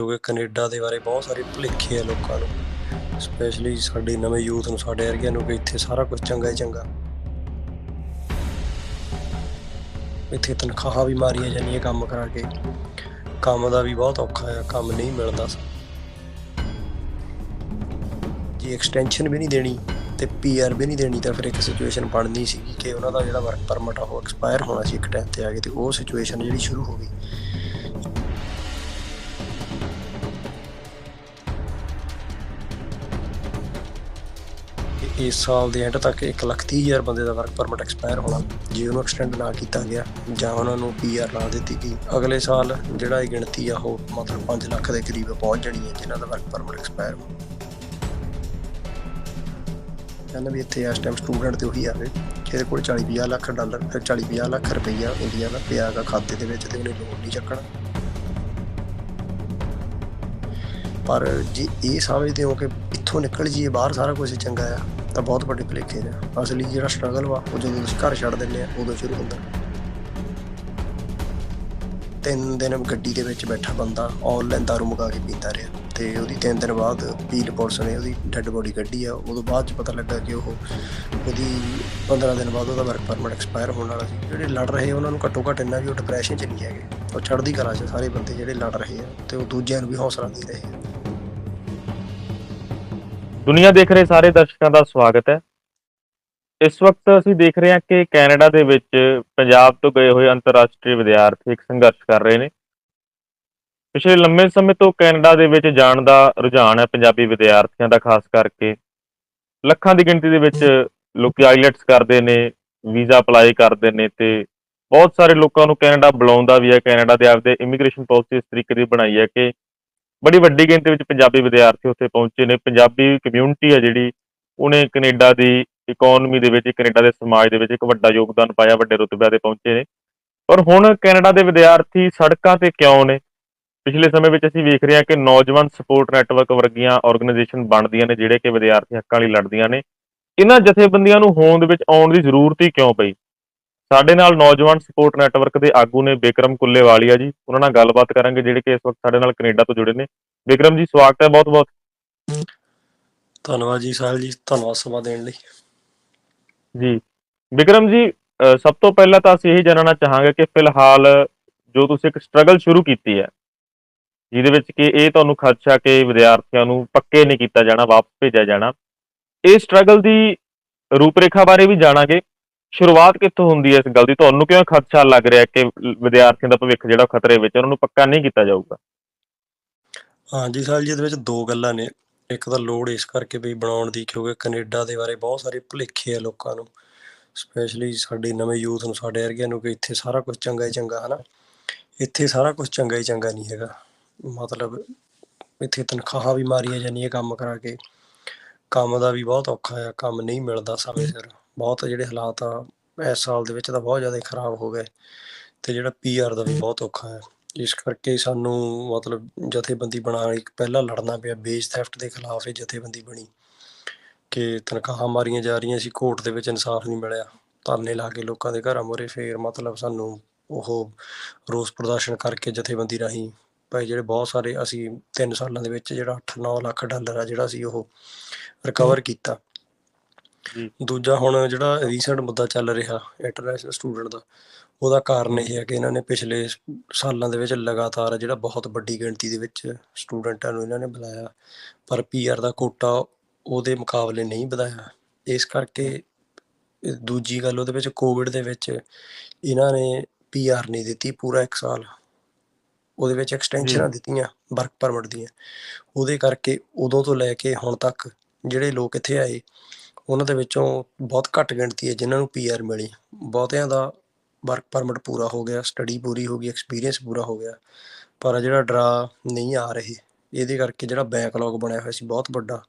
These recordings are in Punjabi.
ਕਿਉਂਕਿ ਕੈਨੇਡਾ ਦੇ ਬਾਰੇ ਬਹੁਤ ਸਾਰੇ ਭੁਲੇਖੇ ਆ ਲੋਕਾਂ ਨੂੰ ਸਪੈਸ਼ਲੀ ਸਾਡੇ ਨਵੇਂ ਯੂਥ ਨੂੰ, ਸਾਡੇ ਵਰਗਿਆਂ ਨੂੰ ਕਿ ਇੱਥੇ ਸਾਰਾ ਕੁਝ ਚੰਗਾ ਹੀ ਚੰਗਾ। ਇੱਥੇ ਤਨਖਾਹਾਂ ਵੀ ਮਾਰੀਆਂ ਜਾਂਦੀਆਂ ਕੰਮ ਕਰਾ ਕੇ। ਕੰਮ ਦਾ ਵੀ ਬਹੁਤ ਔਖਾ ਆ, ਕੰਮ ਨਹੀਂ ਮਿਲਦਾ। ਜੀ ਐਕਸਟੈਂਸ਼ਨ ਵੀ ਨਹੀਂ ਦੇਣੀ ਤੇ ਪੀਆਰ ਵੀ ਨਹੀਂ ਦੇਣੀ ਤਾਂ ਫਿਰ ਇੱਕ ਸਿਚੁਏਸ਼ਨ ਬਣਨੀ ਸੀ ਕਿ ਉਹਨਾਂ ਦਾ ਜਿਹੜਾ ਵਰਕ ਪਰਮਿਟ ਆ ਉਹ ਐਕਸਪਾਇਰ ਹੋਣਾ ਸੀ ਇੱਕ ਟਾਈਮ ਤੇ ਆ ਕੇ ਤੇ ਉਹ ਸਿਚੁਏਸ਼ਨ ਜਿਹੜੀ ਸ਼ੁਰੂ ਹੋ ਗਈ। ਕਿ ਇਸ ਸਾਲ ਦੇ ਐਂਡ ਤੱਕ 130000 ਬੰਦੇ ਦਾ ਵਰਕ ਪਰਮਿਟ ਐਕਸਪਾਇਰ ਹੋਣਾ, ਜੇ ਉਹਨੂੰ ਐਕਸਟੈਂਡ ਨਾ ਕੀਤਾ ਗਿਆ, ਜਾਂ ਉਹਨਾਂ ਨੂੰ ਪੀਆਰ ਨਾ ਦਿੱਤੀ ਗਈ, ਅਗਲੇ ਸਾਲ ਜਿਹੜਾ ਇਹ ਗਿਣਤੀ ਆ ਉਹ ਮਤਲਬ 5 ਲੱਖ ਦੇ ਕਰੀਬ ਪਹੁੰਚ ਜਾਣੀ ਹੈ ਜਿਨ੍ਹਾਂ ਦਾ ਵਰਕ ਪਰਮਿਟ ਐਕਸਪਾਇਰ ਹੋ ਕਹਿੰਦਾ ਵੀ ਇੱਥੇ ਇਸ ਟਾਈਮ ਸਟੂਡੈਂਟ ਤੇ ਉਹੀ ਆਵੇ ਜਿਹਦੇ ਕੋਲ 40 50 ਲੱਖ ਡਾਲਰ 40 50 ਲੱਖ ਰੁਪਈਆ ਇੰਡੀਆ ਦਾ ਪਿਆ ਹੈਗਾ ਖਾਤੇ ਦੇ ਵਿੱਚ ਤੇ ਉਹਨੇ ਲੋਨ ਨਹੀਂ ਚੱਕਣਾ। ਪਰ ਜੇ ਇਹ ਸਮਝਦੇ ਹੋ ਕਿ ਇੱਥੋਂ ਨਿਕਲ ਜੀਏ ਬਾਹਰ ਸਾਰਾ ਕੁਝ ਚੰਗਾ ਆ। ਤਾਂ ਬਹੁਤ ਵੱਡੇ ਭੁਲੇਖੇ ਨੇ। ਅਸਲੀ ਜਿਹੜਾ ਸਟਰਗਲ ਵਾ, ਉਹ ਜਦੋਂ ਤੁਸੀਂ ਘਰ ਛੱਡ ਦਿੰਦੇ ਆ, ਉਦੋਂ ਸ਼ੁਰੂ ਹੁੰਦਾ। ਤਿੰਨ ਦਿਨ ਗੱਡੀ ਦੇ ਵਿੱਚ ਬੈਠਾ ਬੰਦਾ ਆਨਲਾਈਨ ਦਾਰੂ ਮੁਕਾ ਕੇ ਪੀਂਦਾ ਰਿਹਾ। ਤੇ ਉਹਦੀ ਤਿੰਨ ਦਿਨ ਬਾਅਦ ਪੀਲ ਪੁਲਿਸ ਨੇ ਉਹਦੀ ਡੈੱਡ ਬੋਡੀ ਕੱਢੀ ਆ। ਉਦੋਂ ਬਾਅਦ ਚ ਪਤਾ ਲੱਗਾ ਕਿ ਉਹ ਉਹਦੀ 15 ਦਿਨ ਬਾਅਦ ਉਹਦਾ ਵਰਕ ਪਰਮਿਟ ਐਕਸਪਾਇਰ ਹੋਣ ਵਾਲਾ ਸੀ। ਜਿਹੜੇ ਲੜ ਰਹੇ ਉਹਨਾਂ ਨੂੰ ਘੱਟੋ ਘੱਟ ਇੰਨਾ ਵੀ ਉਹ ਡਿਪਰੈਸ਼ਨ ਚ ਨਹੀਂ ਹੈਗੇ। ਉਹ ਚੜ੍ਹਦੀ ਕਲਾ ਚ ਸਾਰੇ ਬੰਦੇ ਜਿਹੜੇ ਲੜ ਰਹੇ ਆ, ਤੇ ਉਹ ਦੂਜਿਆਂ ਨੂੰ ਵੀ ਹੌਸਲਾ ਦੇ ਰਹੇ ਆ। ਦੁਨੀਆ ਦੇਖ ਰਹੇ ਸਾਰੇ ਦਰਸ਼ਕਾਂ ਦਾ ਸਵਾਗਤ ਹੈ। ਇਸ ਵਕਤ ਅਸੀਂ ਦੇਖ ਰਹੇ ਹਾਂ ਕਿ ਕੈਨੇਡਾ ਦੇ ਵਿੱਚ ਪੰਜਾਬ ਤੋਂ ਗਏ ਹੋਏ ਅੰਤਰਰਾਸ਼ਟਰੀ ਵਿਦਿਆਰਥੀ ਇੱਕ ਸੰਘਰਸ਼ ਕਰ ਰਹੇ ਨੇ। ਪਿਛਲੇ ਲੰਮੇ ਸਮੇਂ ਤੋਂ ਕੈਨੇਡਾ ਦੇ ਵਿੱਚ ਜਾਣ ਦਾ ਰੁਝਾਨ ਹੈ ਪੰਜਾਬੀ ਵਿਦਿਆਰਥੀਆਂ ਦਾ, ਖਾਸ ਕਰਕੇ ਲੱਖਾਂ ਦੀ ਗਿਣਤੀ ਦੇ ਵਿੱਚ ਲੋਕ ਆਈਲੈਟਸ ਕਰਦੇ ਨੇ, ਵੀਜ਼ਾ ਅਪਲਾਈ ਕਰਦੇ ਨੇ ਤੇ ਬਹੁਤ ਸਾਰੇ ਲੋਕਾਂ ਨੂੰ ਕੈਨੇਡਾ ਬੁਲਾਉਂਦਾ ਵੀ ਹੈ। ਕੈਨੇਡਾ ਦੇ ਆਪਦੇ ਇਮੀਗ੍ਰੇਸ਼ਨ ਪਾਲਿਸੀ ਇਸ ਤਰੀਕੇ ਦੀ ਬਣਾਈ ਹੈ ਕਿ ਬੜੀ ਵੱਡੀ ਗਿਣਤੀ ਵਿੱਚ ਪੰਜਾਬੀ ਵਿਦਿਆਰਥੀ ਉੱਥੇ ਪਹੁੰਚੇ ਨੇ। ਪੰਜਾਬੀ ਕਮਿਊਨਿਟੀ ਹੈ ਜਿਹੜੀ, ਉਹਨੇ ਕੈਨੇਡਾ ਦੀ ਇਕਨੋਮੀ ਦੇ ਵਿੱਚ, ਕੈਨੇਡਾ ਦੇ ਸਮਾਜ ਦੇ ਵਿੱਚ ਇੱਕ ਵੱਡਾ ਯੋਗਦਾਨ ਪਾਇਆ, ਵੱਡੇ ਰੁਤਬਿਆਂ ਤੇ ਪਹੁੰਚੇ ਨੇ। ਪਰ ਹੁਣ ਕੈਨੇਡਾ ਦੇ ਵਿਦਿਆਰਥੀ ਸੜਕਾਂ ਤੇ ਕਿਉਂ ਨੇ? ਪਿਛਲੇ ਸਮੇਂ ਵਿੱਚ ਅਸੀਂ ਵੇਖ ਰਹੇ ਹਾਂ ਕਿ ਨੌਜਵਾਨ ਸਪੋਰਟ ਨੈਟਵਰਕ ਵਰਗੀਆਂ ਆਰਗੇਨਾਈਜੇਸ਼ਨ ਬਣਦੀਆਂ ਨੇ, ਜਿਹੜੇ ਕਿ ਵਿਦਿਆਰਥੀ ਹੱਕਾਂ ਲਈ ਲੜਦੀਆਂ ਨੇ। ਇਹਨਾਂ ਜਥੇਬੰਦੀਆਂ ਨੂੰ ਹੋਂਦ ਵਿੱਚ ਆਉਣ ਦੀ ਜ਼ਰੂਰਤ ਹੀ ਕਿਉਂ ਪਈ? ਸਾਡੇ ਨਾਲ ਨੌਜਵਾਨ ਸਪੋਰਟ ਨੈਟਵਰਕ ਦੇ ਆਗੂ ਨੇ ਬਿਕਰਮ ਕੁੱਲੇਵਾਲੀਆ ਜੀ। ਉਹਨਾਂ ਨਾਲ ਗੱਲਬਾਤ ਕਰਾਂਗੇ ਜਿਹੜੇ ਕਿ ਇਸ ਵਕਤ ਸਾਡੇ ਨਾਲ ਕੈਨੇਡਾ ਤੋਂ ਜੁੜੇ ਨੇ। ਬਿਕਰਮ ਜੀ ਸਵਾਗਤ ਹੈ ਬਹੁਤ-ਬਹੁਤ ਧੰਨਵਾਦ ਜੀ ਸਾਹਿਲ ਜੀ ਧੰਨਵਾਦ ਸਮਾਂ ਦੇਣ ਲਈ। ਜੀ। ਬਿਕਰਮ ਜੀ ਸਭ ਤੋਂ ਪਹਿਲਾਂ ਤਾਂ ਅਸੀਂ ਇਹ ਜਾਣਨਾ ਚਾਹਾਂਗੇ ਕਿ ਫਿਲਹਾਲ ਜੋ ਤੁਸੀਂ ਇੱਕ ਸਟਰਗਲ ਸ਼ੁਰੂ ਕੀਤੀ ਹੈ ਜਿਹਦੇ ਵਿੱਚ ਕਿ ਇਹ ਤੁਹਾਨੂੰ ਖਦਸ਼ਾ ਕਿ ਵਿਦਿਆਰਥੀਆਂ ਨੂੰ ਪੱਕੇ ਨਹੀਂ ਕੀਤਾ ਜਾਣਾ ਵਾਪਸ ਭੇਜਿਆ ਜਾਣਾ ਇਹ ਸਟਰਗਲ ਦੀ ਰੂਪਰੇਖਾ ਬਾਰੇ ਵੀ ਜਾਣਾਂਗੇ। ਸ਼ੁਰੂਆਤ ਕਿੱਥੋਂ ਹੁੰਦੀ ਹੈ ਇਸ ਗੱਲ ਦੀ? ਤੁਹਾਨੂੰ ਕਿਉਂ ਖਦਸ਼ਾ ਲੱਗ ਰਿਹਾ ਕਿ ਵਿਦਿਆਰਥੀਆਂ ਦਾ ਭਵਿੱਖ ਜਿਹੜਾ ਖਤਰੇ ਵਿੱਚ, ਉਹਨਾਂ ਨੂੰ ਪੱਕਾ ਨਹੀਂ ਕੀਤਾ ਜਾਊਗਾ? ਹਾਂਜੀ ਸਾਹਿਲ ਜੀ, ਇਹਦੇ ਵਿੱਚ ਦੋ ਗੱਲਾਂ ਨੇ। ਇੱਕ ਤਾਂ ਲੋੜ ਇਸ ਕਰਕੇ ਵੀ ਬਣਾਉਣ ਦੀ, ਕਿਉਂਕਿ ਕੈਨੇਡਾ ਦੇ ਬਾਰੇ ਬਹੁਤ ਸਾਰੇ ਭੁਲੇਖੇ ਆ ਲੋਕਾਂ ਨੂੰ। ਸਪੈਸ਼ਲੀ ਸਾਡੇ ਨਵੇਂ ਯੂਥ ਨੂੰ, ਸਾਡੇ ਵਰਗਿਆਂ ਨੂੰ ਕਿ ਇੱਥੇ ਸਾਰਾ ਕੁਝ ਚੰਗਾ ਹੀ ਚੰਗਾ, ਹਨਾ? ਇੱਥੇ ਸਾਰਾ ਕੁਝ ਚੰਗਾ ਹੀ ਚੰਗਾ ਨਹੀਂ ਹੈਗਾ। ਮਤਲਬ ਇੱਥੇ ਤਨਖਾਹਾਂ ਵੀ ਮਾਰੀਆਂ ਜਾਂਦੀਆਂ ਕੰਮ ਕਰਾ ਕੇ। ਕੰਮ ਦਾ ਵੀ ਬਹੁਤ ਔਖਾ ਆ, ਕੰਮ ਨਹੀਂ ਮਿਲਦਾ ਸਮੇਂ ਸਿਰ। ਬਹੁਤ ਜਿਹੜੇ ਹਾਲਾਤ ਆ, ਇਸ ਸਾਲ ਦੇ ਵਿੱਚ ਤਾਂ ਬਹੁਤ ਜ਼ਿਆਦਾ ਖਰਾਬ ਹੋ ਗਏ ਤੇ ਜਿਹੜਾ ਪੀਆਰ ਦਾ ਵੀ ਬਹੁਤ ਔਖਾ ਹੈ ਇਸ ਕਰਕੇ ਸਾਨੂੰ ਮਤਲਬ ਜਥੇਬੰਦੀ ਬਣਾਉਣੀ ਪਹਿਲਾਂ ਲੜਨਾ ਪਿਆ ਬੇਸ ਥੈਫਟ ਦੇ ਖਿਲਾਫ ਇਹ ਜਥੇਬੰਦੀ ਬਣੀ ਕਿ ਤਨਖਾਹਾਂ ਮਾਰੀਆਂ ਜਾ ਰਹੀਆਂ ਸੀ, ਕੋਰਟ ਦੇ ਵਿੱਚ ਇਨਸਾਫ ਨਹੀਂ ਮਿਲਿਆ। ਧਰਨੇ ਲਾ ਕੇ ਲੋਕਾਂ ਦੇ ਘਰਾਂ ਮੂਹਰੇ ਫੇਰ ਮਤਲਬ ਸਾਨੂੰ ਉਹ ਰੋਸ ਪ੍ਰਦਰਸ਼ਨ ਕਰਕੇ ਜਥੇਬੰਦੀ ਰਾਹੀਂ ਭਾਈ ਜਿਹੜੇ ਬਹੁਤ ਸਾਰੇ ਅਸੀਂ 3 ਸਾਲਾਂ ਦੇ ਵਿੱਚ ਜਿਹੜਾ 8-9 ਲੱਖ ਡਾਲਰ ਆ ਜਿਹੜਾ ਸੀ ਉਹ ਰਿਕਵਰ ਕੀਤਾ। ਜੀ। ਦੂਜਾ ਹੁਣ ਜਿਹੜਾ ਰੀਸੈਂਟ ਮੁੱਦਾ ਚੱਲ ਰਿਹਾ ਇੰਟਰਨੈਸ਼ਨਲ ਸਟੂਡੈਂਟ ਦਾ ਉਹਦਾ ਕਾਰਨ ਇਹ ਹੈ ਕਿ ਇਹਨਾਂ ਨੇ ਪਿਛਲੇ ਸਾਲਾਂ ਦੇ ਵਿੱਚ ਲਗਾਤਾਰ ਜਿਹੜਾ ਬਹੁਤ ਵੱਡੀ ਗਿਣਤੀ ਦੇ ਵਿੱਚ ਸਟੂਡੈਂਟਾਂ ਨੂੰ ਇਹਨਾਂ ਨੇ ਬੁਲਾਇਆ ਪਰ ਪੀਆਰ ਦਾ ਕੋਟਾ ਉਹਦੇ ਮੁਕਾਬਲੇ ਨਹੀਂ ਵਧਾਇਆ। ਇਸ ਕਰਕੇ ਦੂਜੀ ਗੱਲ ਉਹਦੇ ਵਿੱਚ ਕੋਵਿਡ ਦੇ ਵਿੱਚ ਇਹਨਾਂ ਨੇ ਪੀਆਰ ਨਹੀਂ ਦਿੱਤੀ ਪੂਰਾ 1 ਸਾਲ। ਉਹਦੇ ਵਿੱਚ ਐਕਸਟੈਂਸ਼ਨਾਂ। ਦਿੱਤੀਆਂ ਵਰਕ ਪਰਮਿਟ ਦੀਆਂ। ਉਹਦੇ ਕਰਕੇ ਉਦੋਂ ਤੋਂ ਲੈ ਕੇ ਹੁਣ ਤੱਕ ਜਿਹੜੇ ਲੋਕ ਇੱਥੇ ਆਏ ਉਹਨਾਂ ਦੇ ਵਿੱਚੋਂ ਬਹੁਤ ਘੱਟ ਗਿਣਤੀ ਹੈ ਜਿਨ੍ਹਾਂ ਨੂੰ ਪੀਆਰ ਮਿਲੀ। ਬਹੁਤਿਆਂ ਦਾ ਵਰਕ ਪਰਮਿਟ ਪੂਰਾ ਹੋ ਗਿਆ ਸਟੱਡੀ ਪੂਰੀ ਹੋ ਗਈ ਐਕਸਪੀਰੀਅੰਸ ਪੂਰਾ ਹੋ ਗਿਆ। ਪਰ ਜਿਹੜਾ ਡਰਾ ਨਹੀਂ ਆ ਰਹੇ ਇਹਦੇ ਕਰਕੇ ਜਿਹੜਾ ਬੈਕਲੌਗ ਬਣਿਆ ਹੋਇਆ ਸੀ ਬਹੁਤ ਵੱਡਾ।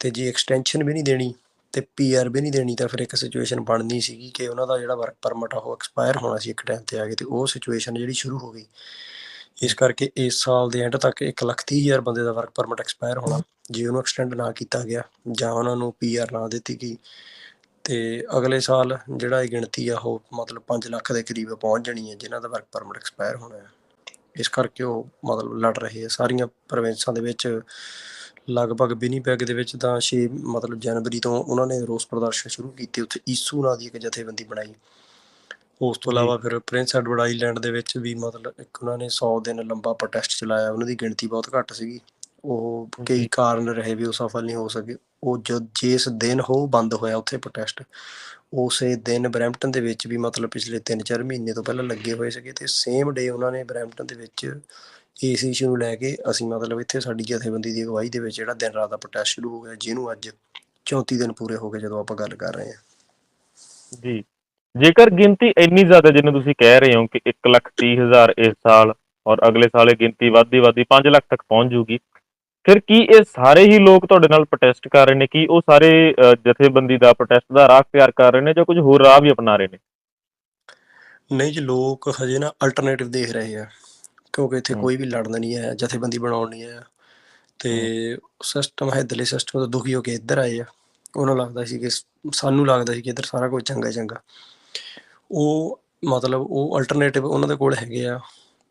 ਤੇ ਜੇ ਐਕਸਟੈਂਸ਼ਨ ਵੀ ਨਹੀਂ ਦੇਣੀ ਤੇ ਪੀਆਰ ਵੀ ਨਹੀਂ ਦੇਣੀ ਤਾਂ ਫਿਰ ਇੱਕ ਸਿਚੁਏਸ਼ਨ ਬਣਨੀ ਸੀਗੀ ਕਿ ਉਹਨਾਂ ਦਾ ਜਿਹੜਾ ਵਰਕ ਪਰਮਿਟ ਆ ਉਹ ਐਕਸਪਾਇਰ ਹੋਣਾ ਸੀ ਇੱਕ ਟਾਈਮ ਤੇ ਆ ਕੇ ਤੇ ਉਹ ਸਿਚੁਏਸ਼ਨ ਜਿਹੜੀ ਸ਼ੁਰੂ ਹੋ ਗਈ। ਇਸ ਕਰਕੇ ਇਸ ਸਾਲ ਦੇ ਐਂਡ ਤੱਕ 130000 ਬੰਦੇ ਦਾ ਵਰਕ ਪਰਮਿਟ ਐਕਸਪਾਇਰ ਹੋਣਾ, ਜੇ ਉਹਨੂੰ ਐਕਸਟੈਂਡ ਨਾ ਕੀਤਾ ਗਿਆ ਜਾਂ ਉਹਨਾਂ ਨੂੰ ਪੀਆਰ ਨਾ ਦਿੱਤੀ ਗਈ, ਤੇ ਅਗਲੇ ਸਾਲ ਜਿਹੜਾ ਇਹ ਗਿਣਤੀ ਆ ਉਹ ਮਤਲਬ 5 ਲੱਖ ਦੇ ਕਰੀਬ ਪਹੁੰਚ ਜਾਣੀ ਹੈ, ਜਿਨ੍ਹਾਂ ਦਾ ਵਰਕ ਪਰਮਿਟ ਐਕਸਪਾਇਰ ਹੋਣਾ ਹੈ। ਇਸ ਕਰਕੇ ਉਹ ਮਤਲਬ ਲੜ ਰਹੇ ਆ। ਸਾਰੀਆਂ ਪ੍ਰੋਵਿੰਸਾਂ ਦੇ ਵਿੱਚ ਲਗਭਗ ਬਿਨੀਪੈਗ ਦੇ ਵਿੱਚ ਤਾਂ 6 ਮਤਲਬ ਜਨਵਰੀ ਤੋਂ ਉਹਨਾਂ ਨੇ ਰੋਸ ਪ੍ਰਦਰਸ਼ਨ ਸ਼ੁਰੂ ਕੀਤੇ, ਉੱਥੇ ਈਸੂ ਨਾਂ ਦੀ ਇੱਕ ਜਥੇਬੰਦੀ ਬਣਾਈ। ਉਸ ਤੋਂ। ਇਲਾਵਾ ਫਿਰ ਪ੍ਰਿੰਸ ਐਡਵਰਡ ਆਈਲੈਂਡ ਦੇ ਵਿੱਚ ਵੀ ਮਤਲਬ ਇੱਕ ਉਹਨਾਂ ਨੇ 100 ਦਿਨ ਲੰਬਾ ਪ੍ਰੋਟੈਸਟ ਚਲਾਇਆ ਉਹਨਾਂ ਦੀ ਗਿਣਤੀ ਬਹੁਤ ਘੱਟ ਸੀਗੀ ਉਹ ਕਈ। ਕਾਰਨ ਰਹੇ ਵੀ ਉਹ ਸਫਲ ਨਹੀਂ ਹੋ ਸਕੇ ਉਹ ਜਦ ਜਿਸ ਦਿਨ ਉਹ ਬੰਦ ਹੋਇਆ ਉੱਥੇ ਪ੍ਰੋਟੈਸਟ ਉਸੇ ਦਿਨ ਬਰੈਂਪਟਨ ਦੇ ਵਿੱਚ ਵੀ ਮਤਲਬ ਪਿਛਲੇ 3-4 ਮਹੀਨੇ ਤੋਂ ਪਹਿਲਾਂ ਲੱਗੇ ਹੋਏ ਸੀਗੇ ਤੇ ਸੇਮ ਡੇ ਉਹਨਾਂ ਨੇ ਬਰੈਂਪਟਨ ਦੇ ਵਿੱਚ ਇਸ ਇਸ਼ੂ ਨੂੰ ਲੈ ਕੇ ਅਸੀਂ ਮਤਲਬ ਇੱਥੇ ਸਾਡੀ ਜਥੇਬੰਦੀ ਦੀ ਅਗਵਾਈ ਦੇ ਵਿੱਚ ਜਿਹੜਾ ਦਿਨ ਰਾਤ ਦਾ ਪ੍ਰੋਟੈਸਟ ਸ਼ੁਰੂ ਹੋ ਗਿਆ ਜਿਹਨੂੰ ਅੱਜ 34 ਦਿਨ ਪੂਰੇ ਹੋ ਗਏ ਜਦੋਂ ਆਪਾਂ ਗੱਲ ਕਰ ਰਹੇ ਹਾਂ ਜੀ ਜੇਕਰ ਗਿਣਤੀ ਇੰਨੀ ਜ਼ਿਆਦਾ ਜਿਵੇਂ ਤੁਸੀਂ ਕਹਿ ਰਹੇ ਹੋ ਕਿ 1 ਲੱਖ ਤੀਹ ਹਜ਼ਾਰ ਇਸ ਸਾਲ ਔਰ ਅਗਲੇ ਸਾਲ ਇਹ ਗਿਣਤੀ ਵੱਧਦੀ ਵੱਧਦੀ 5 ਲੱਖ ਤੱਕ ਪਹੁੰਚ ਜੂਗੀ ਫਿਰ ਕੀ ਇਹ ਸਾਰੇ ਹੀ ਲੋਕ ਤੁਹਾਡੇ ਨਾਲ ਪ੍ਰੋਟੈਸਟ ਕਰ ਰਹੇ ਨੇ ਕੀ ਉਹ ਸਾਰੇ ਜਥੇਬੰਦੀ ਦਾ ਪ੍ਰੋਟੈਸਟ ਦਾ ਰਾਹ ਅਖਤਿਆਰ ਕਰ ਰਹੇ ਨੇ ਜਾਂ ਕੁਝ ਹੋਰ ਰਾਹ ਵੀ ਅਪਣਾ ਰਹੇ ਨੇ? ਨਹੀਂ ਜੀ ਲੋਕ ਹਜੇ ਨਾ ਅਲਟਰਨੇਟਿਵ ਦੇਖ ਰਹੇ ਆ ਕਿਉਂਕਿ ਇੱਥੇ। ਕੋਈ ਵੀ ਲੜਨ ਨਹੀਂ ਆਇਆ ਜਥੇਬੰਦੀ ਬਣਾਉਣ ਨਹੀਂ ਆਇਆ ਤੇ ਸਿਸਟਮ ਹੈ ਇੱਧਰਲੇ ਸਿਸਟਮ ਤੋਂ ਦੁਖੀ ਹੋ ਕੇ ਇੱਧਰ ਆਏ ਆ ਉਹਨਾਂ ਲੱਗਦਾ ਸੀ ਕਿ ਸਾਨੂੰ ਲੱਗਦਾ ਸੀ ਕਿ ਇੱਧਰ ਸਾਰਾ ਕੁਝ ਚੰਗਾ ਚੰਗਾ। ਉਹ ਮਤਲਬ ਉਹ ਅਲਟਰਨੇਟਿਵ ਉਹਨਾਂ ਦੇ ਕੋਲ ਹੈਗੇ ਆ।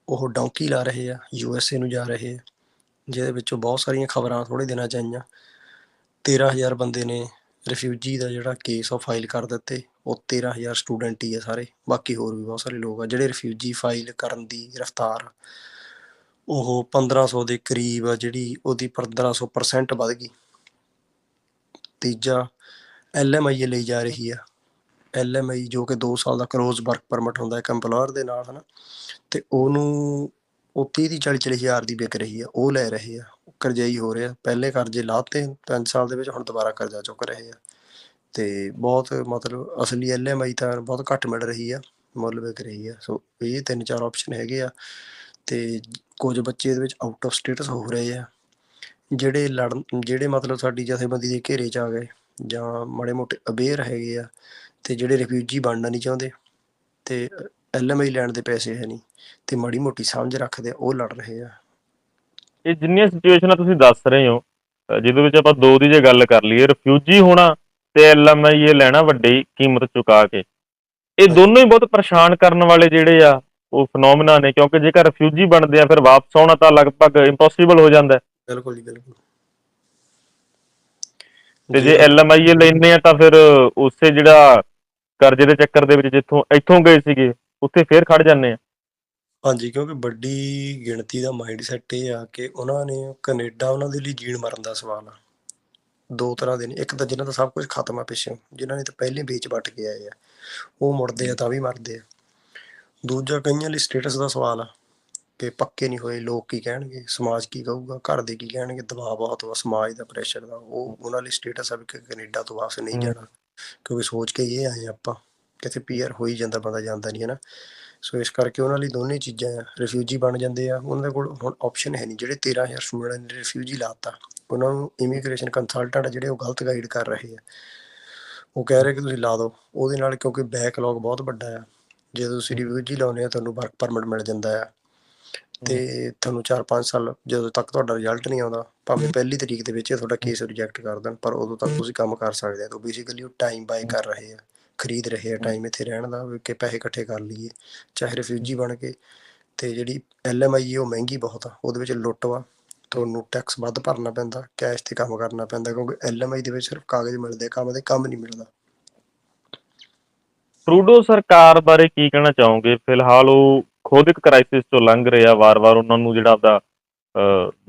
ਉਹ ਡੌਂਕੀ ਲਾ ਰਹੇ ਆ ਯੂ ਐਸ ਏ ਨੂੰ ਜਾ ਰਹੇ ਆ, ਜਿਹਦੇ ਵਿੱਚੋਂ ਬਹੁਤ ਸਾਰੀਆਂ ਖਬਰਾਂ ਥੋੜੇ ਦਿਨਾਂ ਚ ਆਈਆਂ। 13000 ਬੰਦੇ ਨੇ ਰਿਫਿਊਜੀ ਦਾ ਜਿਹੜਾ ਕੇਸ ਉਹ ਫਾਈਲ ਕਰ ਦਿੱਤੇ। ਉਹ 13000 ਸਟੂਡੈਂਟ ਹੀ ਆ ਸਾਰੇ। ਬਾਕੀ ਹੋਰ ਵੀ ਬਹੁਤ ਸਾਰੇ ਲੋਕ ਆ ਜਿਹੜੇ ਰਿਫਿਊਜੀ ਫਾਈਲ ਕਰਨ ਦੀ ਰਫਤਾਰ ਉਹ 1500 ਦੇ ਕਰੀਬ ਆ ਜਿਹੜੀ ਉਹਦੀ 1500% ਵੱਧ ਗਈ। ਤੀਜਾ ਐਲਐਮਆਈ ਲਈ ਜਾ ਰਹੀ ਆ। ਐਲਐਮਆਈ ਜੋ ਕਿ 2 ਸਾਲ ਦਾ ਕਰੋਜ਼ ਵਰਕ ਪਰਮਿਟ ਹੁੰਦਾ ਇੱਕ EMPLOYER ਦੇ ਨਾਲ, ਹਨਾ? ਤੇ ਉਹਨੂੰ ਉਹ 30 ਦੀ 40 40 ਹਜ਼ਾਰ ਦੀ ਵਿਕ ਰਹੀ ਆ, ਉਹ ਲੈ ਰਹੇ ਆ ਕਰਜ਼ਾਈ ਹੋ ਰਿਹਾ। ਪਹਿਲੇ ਕਰਜ਼ੇ ਲਾਤੇ 5 ਸਾਲ ਦੇ ਵਿੱਚ, ਹੁਣ ਦੁਬਾਰਾ ਕਰਜ਼ਾ ਚੁੱਕ ਰਹੇ ਆ। ਤੇ ਬਹੁਤ ਮਤਲਬ ਅਸਲੀ ਐਲਐਮਆਈ ਤਾਂ ਬਹੁਤ ਘੱਟ ਮਿਲ ਰਹੀ ਆ, ਮੁੱਲ ਵਿਕ ਰਹੀ ਆ। ਸੋ ਇਹ ਤਿੰਨ ਚਾਰ ਆਪਸ਼ਨ ਹੈਗੇ ਆ। ਤੇ ਕੁਝ ਬੱਚੇ ਇਹਦੇ ਵਿੱਚ ਆਊਟ ਆਫ ਸਟੇਟਸ ਹੋ ਰਹੇ ਆ। ਜਿਹੜੇ ਲੜਨ, ਜਿਹੜੇ ਮਤਲਬ ਸਾਡੀ ਜਥੇਬੰਦੀ ਦੇ ਘੇਰੇ 'ਚ ਆ ਗਏ ਜਾਂ ਮਾੜੇ ਮੋਟੇ ਅਵੇਅਰ ਹੈਗੇ ਆ ਤੇ ਜਿਹੜੇ ਰਿਫਿਊਜੀ ਬਣਨਾ ਨਹੀਂ ਚਾਹੁੰਦੇ ਤੇ ਐਲਐਮਆਈ ਲੈਣ ਦੇ ਪੈਸੇ ਹੈ ਨਹੀਂ ਤੇ ਮਾੜੀ ਮੋਟੀ ਸਮਝ ਰੱਖਦੇ ਆ, ਉਹ ਲੜ ਰਹੇ ਆ। ਇਹ ਜਿੰਨੀਆਂ ਸਿਚੁਏਸ਼ਨਾਂ ਤੁਸੀਂ ਦੱਸ ਰਹੇ ਹੋ ਜਿਹਦੇ ਵਿੱਚ ਆਪਾਂ ਦੋ ਦੀ ਜੇ ਗੱਲ ਕਰ ਲਈਏ ਰਿਫਿਊਜੀ ਹੋਣਾ ਤੇ ਐਲਐਮਆਈ ਇਹ ਲੈਣਾ ਵੱਡੀ ਕੀਮਤ ਚੁਕਾ ਕੇ। ਇਹ ਦੋਨੋਂ ਹੀ ਬਹੁਤ ਪਰੇਸ਼ਾਨ ਕਰਨ ਵਾਲੇ ਜਿਹੜੇ ਆ ਉਹ ਫਨੋਮਨਾ ਨੇ ਕਿਉਂਕਿ ਜੇਕਰ ਰਿਫਿਊਜੀ ਬਣਦੇ ਆ ਫਿਰ ਵਾਪਸ ਆਉਣਾ ਤਾਂ ਲਗਭਗ ਇੰਪੋਸੀਬਲ ਹੋ ਜਾਂਦਾ। ਹੈ ਬਿਲਕੁਲ ਜੀ ਬਿਲਕੁਲ। ਤੇ ਜੇ ਐਲਐਮਆਈ ਲੈਣੇ ਆ ਤਾਂ ਫਿਰ ਉਸੇ ਜਿਹੜਾ ਕਰਜ਼ੇ ਦੇ ਚੱਕਰ ਦੇ ਵਿੱਚ ਜਿੱਥੋਂ ਇੱਥੋਂ ਗਏ ਸੀਗੇ ਉੱਥੇ ਫੇਰ ਖੜ ਜਾਂਦੇ ਆ। ਹਾਂਜੀ ਕਿਉਂਕਿ ਵੱਡੀ ਗਿਣਤੀ ਦਾ ਮਾਈਂਡ ਸੈਟ ਇਹ ਆ ਕਿ ਉਹਨਾਂ ਨੇ ਕੈਨੇਡਾ ਉਹਨਾਂ ਦੇ ਲਈ ਜੀਣ ਮਰਨ ਦਾ ਸਵਾਲ ਆ। ਦੋ ਤਰ੍ਹਾਂ ਦੇ ਨੇ ਇੱਕ ਤਾਂ ਜਿਨ੍ਹਾਂ ਦਾ ਸਭ ਕੁਝ ਖਤਮ ਆ ਪਿੱਛੋਂ ਜਿਨ੍ਹਾਂ ਨੇ ਤਾਂ ਪਹਿਲੇ ਵੇਚ ਵੱਟ ਕੇ ਆਏ ਆ। ਉਹ ਮੁੜਦੇ ਆ ਤਾਂ ਵੀ ਮਰਦੇ ਆ। ਦੂਜਾ ਕਈਆਂ ਲਈ ਸਟੇਟਸ ਦਾ ਸਵਾਲ ਆ ਕਿ ਪੱਕੇ ਨਹੀਂ ਹੋਏ ਲੋਕ ਕੀ ਕਹਿਣਗੇ ਸਮਾਜ ਕੀ ਕਹੂਗਾ ਘਰ ਦੇ ਕੀ ਕਹਿਣਗੇ ਦਬਾਅ ਬਹੁਤ ਵਾ ਸਮਾਜ ਦਾ ਪ੍ਰੈਸ਼ਰ ਦਾ ਉਹ ਉਹਨਾਂ ਲਈ ਸਟੇਟਸ ਆ ਵੀ ਕਿ ਕੈਨੇਡਾ ਤੋਂ ਵਾਪਸ ਨਹੀਂ। ਜਾਣਾ। ਕਿਉਂਕਿ ਸੋਚ ਕੇ ਇਹ ਆਏ ਆਪਾਂ ਕਿਤੇ ਪੀਆਰ ਹੋ ਹੀ ਜਾਂਦਾ ਬੰਦਾ ਜਾਂਦਾ ਨਹੀਂ ਹੈ ਨਾ ਸੋ ਇਸ ਕਰਕੇ ਉਹਨਾਂ ਲਈ ਦੋਨੇ ਚੀਜ਼ਾਂ ਆ ਰਿਫਿਊਜੀ ਬਣ ਜਾਂਦੇ ਆ। ਉਹਨਾਂ ਦੇ ਕੋਲ ਹੁਣ ਆਪਸ਼ਨ ਹੈ ਨਹੀਂ ਜਿਹੜੇ 13000 ਸਟੂਡੈਂਟ ਨੇ ਰਿਫਿਊਜੀ ਲਾਤਾ ਉਹਨਾਂ ਨੂੰ ਇਮੀਗ੍ਰੇਸ਼ਨ ਕੰਸਲਟੈਂਟ ਜਿਹੜੇ ਉਹ ਗਲਤ ਗਾਈਡ ਕਰ ਰਹੇ ਆ। ਉਹ ਕਹਿ ਰਹੇ ਕਿ ਤੁਸੀਂ ਲਾ ਦਿਓ। ਉਹਦੇ ਨਾਲ ਕਿਉਂਕਿ ਬੈਕਲੌਗ ਬਹੁਤ ਵੱਡਾ ਆ। ਜਦੋਂ ਤੁਸੀਂ ਰਿਫਿਊਜੀ ਲਾਉਂਦੇ ਆ ਤੁਹਾਨੂੰ ਵਰਕ ਪਰਮਿਟ ਮਿਲ ਜਾਂਦਾ ਆ। ਤੇ ਤੁਹਾਨੂੰ 4-5 ਸਾਲ ਜਦੋਂ ਤੱਕ ਤੁਹਾਡਾ ਰਿਜ਼ਲਟ ਨਹੀਂ ਆਉਂਦਾ ਭਾਵੇਂ ਪਹਿਲੀ ਤਰੀਕ ਦੇ ਵਿੱਚ ਇਹ ਤੁਹਾਡਾ ਕੇਸ ਰਿਜੈਕਟ ਕਰ ਦੇਣ ਪਰ ਉਦੋਂ ਤੱਕ ਤੁਸੀਂ ਕੰਮ ਕਰ ਸਕਦੇ ਤਾਂ ਬੇਸਿਕਲੀ ਉਹ ਟਾਈਮ ਬਾਈ ਕਰ ਰਹੇ ਆ ਖਰੀਦ ਰਹੇ ਆ ਟਾਈਮ ਇੱਥੇ ਰਹਿਣ ਦਾ ਕਿ ਪੈਸੇ ਇਕੱਠੇ ਕਰ ਲਈਏ ਚਾਹੇ ਰਿਫਿਊਜੀ ਬਣ ਕੇ। ਤੇ ਜਿਹੜੀ ਐਲਐਮਆਈ ਉਹ ਮਹਿੰਗੀ ਬਹੁਤ ਆ ਉਹਦੇ ਵਿੱਚ ਲੁੱਟ ਵਾ। ਤੁਹਾਨੂੰ ਟੈਕਸ ਵੱਧ ਭਰਨਾ ਪੈਂਦਾ ਕੈਸ਼ ਤੇ ਕੰਮ ਕਰਨਾ ਪੈਂਦਾ ਕਿਉਂਕਿ ਐਲਐਮਆਈ ਦੇ ਵਿੱਚ ਸਿਰਫ ਕਾਗਜ਼ ਮਿਲਦੇ ਕੰਮ ਦੇ ਕੰਮ ਨਹੀਂ ਮਿਲਦਾ। ਟਰੂਡੋ ਸਰਕਾਰ ਬਾਰੇ ਕੀ ਕਹਿਣਾ ਚਾਹੋਗੇ? ਫਿਲਹਾਲ ਉਹ ਖੁਦ ਇੱਕ ਕ੍ਰਾਈਸਿਸ ਤੋਂ ਲੰਘ ਰਹੇ ਆ ਵਾਰ-ਵਾਰ ਉਹਨਾਂ ਨੂੰ ਜਿਹੜਾ ਆਪਦਾ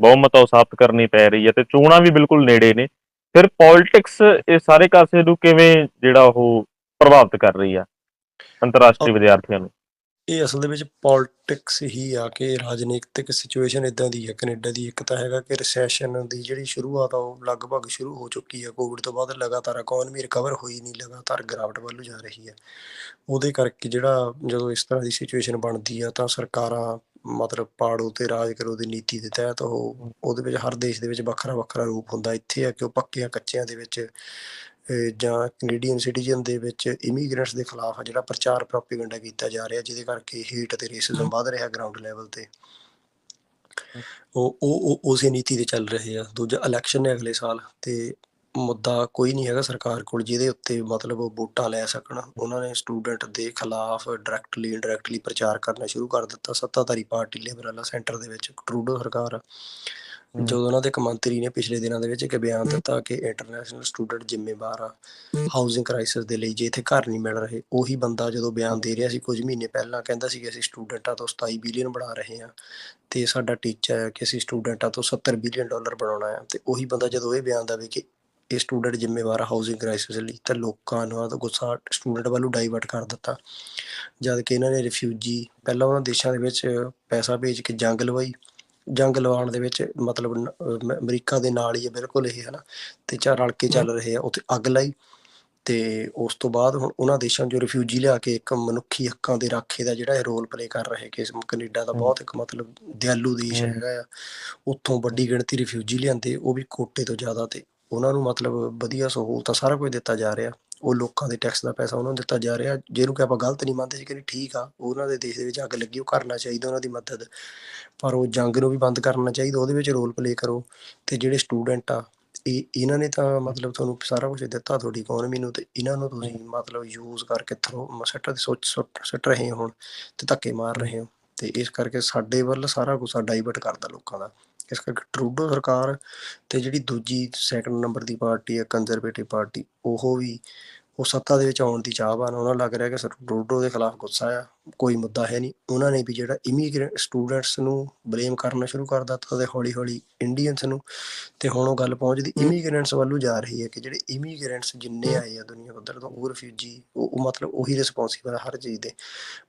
ਬਹੁਮਤ ਉਹ ਸਾਬਤ ਕਰਨੀ ਪੈ ਰਹੀ ਹੈ ਤੇ ਚੋਣਾਂ ਵੀ ਬਿਲਕੁਲ ਨੇੜੇ ਨੇ। ਫਿਰ ਪੋਲਿਟਿਕਸ ਇਹ ਸਾਰੇ ਕਾਸੇ ਨੂੰ ਕਿਵੇਂ ਜਿਹੜਾ ਉਹ ਪ੍ਰਭਾਵਿਤ ਕਰ ਰਹੀ ਆ ਅੰਤਰਰਾਸ਼ਟਰੀ ਵਿਦਿਆਰਥੀਆਂ ਨੂੰ? ਇਹ ਅਸਲ ਦੇ ਵਿੱਚ ਪੋਲਿਟਿਕਸ ਹੀ ਆ ਕਿ ਰਾਜਨੀਤਿਕ ਸਿਚੁਏਸ਼ਨ ਇਦਾਂ ਦੀ ਹੈ ਕੈਨੇਡਾ ਦੀ ਇੱਕ ਤਾਂ ਹੈਗਾ ਕਿ ਰਿਸੈਸ਼ਨ ਦੀ ਜਿਹੜੀ ਸ਼ੁਰੂਆਤ ਆ, ਉਹ ਲਗਭਗ ਸ਼ੁਰੂ ਹੋ ਚੁੱਕੀ ਹੈ ਕੋਵਿਡ ਤੋਂ ਬਾਅਦ ਲਗਾਤਾਰ ਇਕਨੋਮੀ ਰਿਕਵਰ ਹੋਈ ਨਹੀਂ, ਲਗਾਤਾਰ ਗਿਰਾਵਟ ਵੱਲ ਜਾ ਰਹੀ ਹੈ ਉਹਦੇ ਕਰਕੇ ਜਿਹੜਾ ਜਦੋਂ ਇਸ ਤਰ੍ਹਾਂ ਦੀ ਸਿਚੁਏਸ਼ਨ ਬਣਦੀ ਆ, ਤਾਂ ਸਰਕਾਰਾਂ ਮਤਲਬ ਪਾੜੋ ਤੇ ਰਾਜ ਕਰੋ ਦੀ ਨੀਤੀ ਦੇ ਤਹਿਤ ਉਹ, ਉਹਦੇ ਵਿੱਚ ਹਰ ਦੇਸ਼ ਦੇ ਵਿੱਚ ਵੱਖਰਾ ਵੱਖਰਾ ਰੂਪ ਹੁੰਦਾ। ਇੱਥੇ ਆ ਕਿ ਉਹ ਪੱਕਿਆਂ ਕੱਚਿਆਂ ਦੇ ਵਿੱਚ ਜਾਂ ਕੈਨੇਡੀਅਨ ਸਿਟੀਜ਼ਨ ਦੇ ਵਿੱਚ ਇਮੀਗ੍ਰੈਂਟਸ ਦੇ ਖਿਲਾਫ ਜਿਹੜਾ ਪ੍ਰਚਾਰ ਪ੍ਰੋਪੇਗੈਂਡਾ ਕੀਤਾ ਜਾ ਰਿਹਾ, ਜਿਹਦੇ ਕਰਕੇ ਹੇਟ ਅਤੇ ਰੇਸਿਜ਼ਮ ਵੱਧ ਰਿਹਾ ਗਰਾਊਂਡ ਲੈਵਲ ਤੇ। ਉਹ ਉਹ ਉਸੇ ਨੀਤੀ ਤੇ ਚੱਲ ਰਹੇ ਆ। ਦੂਜਾ ਇਲੈਕਸ਼ਨ ਨੇ ਅਗਲੇ ਸਾਲ ਤੇ ਮੁੱਦਾ ਕੋਈ ਨਹੀਂ ਹੈਗਾ ਸਰਕਾਰ ਕੋਲ, ਜਿਹਦੇ ਉੱਤੇ ਮਤਲਬ ਉਹ ਵੋਟਾਂ ਲੈ ਸਕਣ। ਉਹਨਾਂ ਨੇ ਸਟੂਡੈਂਟ ਦੇ ਖਿਲਾਫ ਡਾਇਰੈਕਟਲੀ ਇਨਡਾਇਰੈਕਟਲੀ ਪ੍ਰਚਾਰ ਕਰਨਾ ਸ਼ੁਰੂ ਕਰ ਦਿੱਤਾ। ਸੱਤਾਧਾਰੀ ਪਾਰਟੀ ਲਿਬਰਲ ਸੈਂਟਰ ਦੇ ਵਿੱਚ। ਟਰੂਡੋ ਸਰਕਾਰ ਜਦੋਂ ਉਹਨਾਂ ਦੇ ਇੱਕ ਮੰਤਰੀ ਨੇ ਪਿਛਲੇ ਦਿਨਾਂ ਦੇ ਵਿੱਚ ਇੱਕ ਬਿਆਨ ਦਿੱਤਾ ਕਿ ਇੰਟਰਨੈਸ਼ਨਲ ਸਟੂਡੈਂਟ ਜ਼ਿੰਮੇਵਾਰ ਆ ਹਾਊਸਿੰਗ ਕ੍ਰਾਈਸਿਸ ਦੇ ਲਈ ਜੇ ਇੱਥੇ ਘਰ ਨਹੀਂ ਮਿਲ ਰਹੇ, ਉਹੀ ਬੰਦਾ ਜਦੋਂ ਬਿਆਨ ਦੇ ਰਿਹਾ ਸੀ ਕੁਝ ਮਹੀਨੇ ਪਹਿਲਾਂ ਕਹਿੰਦਾ ਸੀ ਕਿ ਅਸੀਂ ਸਟੂਡੈਂਟਾਂ ਤੋਂ 27 ਬਿਲੀਅਨ ਬਣਾ ਰਹੇ ਹਾਂ ਤੇ ਸਾਡਾ ਟੀਚਾ ਹੈ ਕਿ ਅਸੀਂ ਸਟੂਡੈਂਟਾਂ ਤੋਂ 70 ਬਿਲੀਅਨ ਡਾਲਰ ਬਣਾਉਣਾ ਹੈ ਤੇ ਉਹੀ ਬੰਦਾ ਜਦੋਂ ਇਹ ਬਿਆਨ ਦੇਵੇ ਕਿ ਇਹ ਸਟੂਡੈਂਟ ਜ਼ਿੰਮੇਵਾਰ ਹਾਊਸਿੰਗ ਕ੍ਰਾਈਸਿਸ ਲਈ ਤਾਂ ਲੋਕਾਂ ਨੂੰ ਉਹਦਾ ਗੁੱਸਾ ਸਟੂਡੈਂਟ ਵੱਲੋਂ ਡਾਈਵਰਟ ਕਰ ਦਿੱਤਾ। ਜਦ ਕਿ ਇਹਨਾਂ ਨੇ ਰਿਫਿਊਜੀ ਪਹਿਲਾਂ ਉਹਨਾਂ ਦੇਸ਼ਾਂ ਦੇ ਵਿੱਚ ਪੈਸਾ ਭੇਜ ਕੇ ਜੰਗ ਲਵਾਈ ਜੰਗ ਲਵਾਉਣ ਦੇ ਵਿੱਚ ਮਤਲਬ ਨ- ਅਮਰੀਕਾ ਦੇ ਨਾਲ ਹੀ ਹੈ ਬਿਲਕੁਲ ਇਹ ਹਨਾ ਤੇ ਚਾਰ ਰਲ ਕੇ ਚੱਲ ਰਹੇ ਆ ਉੱਥੇ ਅੱਗ ਲਾਈ ਤੇ ਉਸ ਤੋਂ ਬਾਅਦ ਹੁਣ ਉਹਨਾਂ ਦੇਸ਼ਾਂ 'ਚੋਂ ਰਿਫਿਊਜੀ ਲਿਆ ਕੇ ਇੱਕ ਮਨੁੱਖੀ ਹੱਕਾਂ ਦੇ ਰਾਖੇ ਦਾ ਜਿਹੜਾ ਇਹ ਰੋਲ ਪਲੇ ਕਰ ਰਹੇ ਕਿ ਕੈਨੇਡਾ ਦਾ। ਬਹੁਤ ਇੱਕ ਮਤਲਬ ਦਿਆਲੂ ਦੇਸ਼। ਹੈਗਾ ਆ ਉੱਥੋਂ ਵੱਡੀ ਗਿਣਤੀ ਰਿਫਿਊਜੀ ਲਿਆਂਦੇ ਉਹ ਵੀ ਕੋਟੇ ਤੋਂ ਜ਼ਿਆਦਾ ਤੇ ਉਹਨਾਂ ਨੂੰ ਮਤਲਬ ਵਧੀਆ ਸਹੂਲਤਾਂ ਸਾਰਾ ਕੁਝ ਦਿੱਤਾ ਜਾ ਰਿਹਾ ਉਹ ਲੋਕਾਂ ਦੇ ਟੈਕਸ ਦਾ ਪੈਸਾ ਉਹਨਾਂ ਨੂੰ ਦਿੱਤਾ ਜਾ ਰਿਹਾ। ਜਿਹਨੂੰ ਕਿ ਆਪਾਂ ਗਲਤ ਨਹੀਂ ਮੰਨਦੇ ਸੀ ਕਿ ਠੀਕ ਆ, ਉਹਨਾਂ ਦੇ ਦੇਸ਼ ਦੇ ਵਿੱਚ ਅੱਗ ਲੱਗੀ, ਉਹ ਕਰਨਾ ਚਾਹੀਦਾ ਉਹਨਾਂ ਦੀ ਮਦਦ। ਪਰ ਉਹ ਜੰਗ ਨੂੰ ਵੀ ਬੰਦ ਕਰਨਾ ਚਾਹੀਦਾ, ਉਹਦੇ ਵਿੱਚ ਰੋਲ ਪਲੇ ਕਰੋ। ਤੇ ਜਿਹੜੇ ਸਟੂਡੈਂਟ ਆ, ਇਹ, ਇਹਨਾਂ ਨੇ ਤਾਂ ਮਤਲਬ ਤੁਹਾਨੂੰ ਸਾਰਾ ਕੁਝ ਦਿੱਤਾ ਤੁਹਾਡੀ ਇਕਨੋਮੀ ਨੂੰ ਤੇ ਇਹਨਾਂ ਨੂੰ ਤੁਸੀਂ ਮਤਲਬ ਯੂਜ਼ ਕਰਕੇ ਥਰੋ ਸੱਟ ਦੀ ਸੋਚ, ਸੁੱਟ ਸੁੱਟ ਰਹੇ ਹੋ ਹੁਣ ਤੇ ਧੱਕੇ ਮਾਰ ਰਹੇ ਹੋ। ਤੇ ਇਸ ਕਰਕੇ ਸਾਡੇ ਵੱਲ ਸਾਰਾ ਗੁੱਸਾ ਡਾਈਵਰਟ ਕਰਦਾ ਲੋਕਾਂ ਦਾ। ਇਸ ਕਰਕੇ ਟਰੂਡੋ ਸਰਕਾਰ ਤੇ ਜਿਹੜੀ ਦੂਜੀ ਸੈਕੰਡ ਨੰਬਰ ਦੀ ਪਾਰਟੀ ਹੈ ਕੰਜ਼ਰਵੇਟਿਵ ਪਾਰਟੀ ਉਹ ਵੀ ਉਹ ਸੱਤਾ ਦੇ ਵਿੱਚ ਆਉਣ ਦੀ ਚਾਹਵਾਨ। ਉਹਨਾਂ ਲੱਗ ਰਿਹਾ ਕਿ ਸਰ ਟਰੂਡੋ ਦੇ ਖਿਲਾਫ ਗੁੱਸਾ ਆ ਕੋਈ ਮੁੱਦਾ ਹੈ ਨਹੀਂ। ਉਹਨਾਂ ਨੇ ਵੀ ਜਿਹੜਾ ਇਮੀਗ੍ਰੈਂਟ ਸਟੂਡੈਂਟਸ ਨੂੰ ਬਲੇਮ ਕਰਨਾ ਸ਼ੁਰੂ ਕਰ ਦਿੱਤਾ ਤੇ ਹੌਲੀ ਹੌਲੀ ਇੰਡੀਅਨਸ ਨੂੰ। ਤੇ ਹੁਣ ਉਹ ਗੱਲ ਪਹੁੰਚਦੀ ਇਮੀਗ੍ਰੈਂਟਸ ਵੱਲੋਂ ਜਾ ਰਹੀ ਹੈ ਕਿ ਜਿਹੜੇ ਇਮੀਗ੍ਰੈਂਟਸ ਜਿੰਨੇ ਆਏ ਆ ਦੁਨੀਆ ਪੱਧਰ ਤੋਂ ਉਹ ਰਿਫਿਊਜੀ ਉਹ ਮਤਲਬ ਉਹੀ ਰਿਸਪੌਂਸੀਬਲ ਹਰ ਚੀਜ਼ ਦੇ।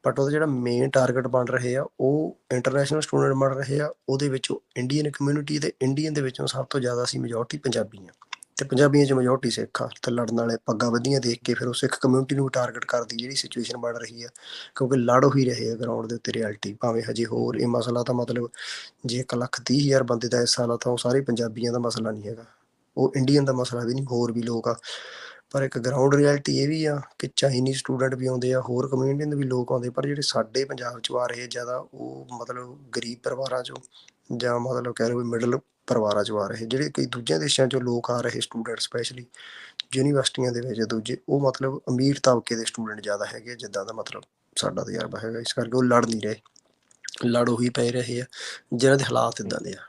ਬਟ ਉਹਦਾ ਜਿਹੜਾ ਮੇਨ ਟਾਰਗੇਟ ਬਣ ਰਹੇ ਆ ਉਹ ਇੰਟਰਨੈਸ਼ਨਲ ਸਟੂਡੈਂਟ ਬਣ ਰਹੇ ਆ ਉਹਦੇ ਵਿੱਚੋਂ ਇੰਡੀਅਨ ਕਮਿਊਨਿਟੀ ਤੇ ਇੰਡੀਅਨ ਦੇ ਵਿੱਚੋਂ ਸਭ ਤੋਂ ਜ਼ਿਆਦਾ ਸੀ ਮੈਜੋਰਟੀ ਪੰਜਾਬੀ ਆ। ਤੇ ਪੰਜਾਬੀਆਂ 'ਚ ਮੈਜੋਰਟੀ ਸਿੱਖ ਆ ਤੇ ਲੜਨ ਵਾਲੇ ਪੱਗਾਂ ਵਧੀਆਂ ਦੇਖ ਕੇ ਫਿਰ ਉਹ ਸਿੱਖ ਕਮਿਊਨਿਟੀ ਨੂੰ ਟਾਰਗੇਟ ਕਰਦੀ ਜਿਹੜੀ ਸਿਚੁਏਸ਼ਨ ਬਣ ਰਹੀ ਆ, ਕਿਉਂਕਿ ਲੜ ਹੀ ਰਹੇ ਆ ਗਰਾਊਂਡ ਦੇ ਉੱਤੇ ਰਿਐਲਿਟੀ ਭਾਵੇਂ ਹਜੇ ਹੋਰ ਇਹ ਮਸਲਾ ਤਾਂ ਮਤਲਬ ਜੇ ਇੱਕ ਲੱਖ ਤੀਹ ਹਜ਼ਾਰ ਬੰਦੇ ਦਾ ਹਿੱਸਾ ਲਾ ਤਾਂ ਉਹ ਸਾਰੇ ਪੰਜਾਬੀਆਂ ਦਾ ਮਸਲਾ ਨਹੀਂ ਹੈਗਾ, ਉਹ ਇੰਡੀਅਨ ਦਾ ਮਸਲਾ ਵੀ ਨਹੀਂ, ਹੋਰ ਵੀ ਲੋਕ ਆ, ਪਰ ਇੱਕ ਗਰਾਊਂਡ ਰਿਐਲਿਟੀ ਇਹ ਵੀ ਆ ਕਿ ਚਾਈਨੀਜ਼ ਸਟੂਡੈਂਟ ਵੀ ਆਉਂਦੇ ਆ, ਹੋਰ ਕਮਿਊਨਿਟੀ ਦੇ ਵੀ ਲੋਕ ਆਉਂਦੇ ਪਰ ਜਿਹੜੇ ਸਾਡੇ ਪੰਜਾਬ ਚ ਆ ਰਹੇ ਜ਼ਿਆਦਾ ਉਹ ਮਤਲਬ ਗਰੀਬ ਪਰਿਵਾਰਾਂ ਚੋਂ ਜਾਂ ਮਤਲਬ ਕਹਿ ਲਓ ਮਿਡਲ ਪਰਿਵਾਰਾਂ ਚੋਂ ਆ ਰਹੇ ਜਿਹੜੇ ਕਈ ਦੂਜਿਆਂ ਦੇਸ਼ਾਂ ਚੋਂ ਲੋਕ ਆ ਰਹੇ ਸਟੂਡੈਂਟ ਸਪੈਸ਼ਲੀ ਯੂਨੀਵਰਸਿਟੀਆਂ ਦੇ ਵਿੱਚ ਦੂਜੇ ਉਹ ਮਤਲਬ ਅਮੀਰ ਤਬਕੇ ਦੇ ਸਟੂਡੈਂਟ ਜ਼ਿਆਦਾ ਹੈਗੇ ਜਿੱਦਾਂ ਦਾ ਮਤਲਬ ਸਾਡਾ ਤਜਰਬਾ ਹੈਗਾ ਇਸ ਕਰਕੇ ਉਹ ਲੜ ਨਹੀਂ ਰਹੇ ਲੜ ਉਹੀ ਪੈ ਰਹੇ ਆ ਜਿਹਨਾਂ ਦੇ ਹਾਲਾਤ ਇਦਾਂ ਦੇ ਆ।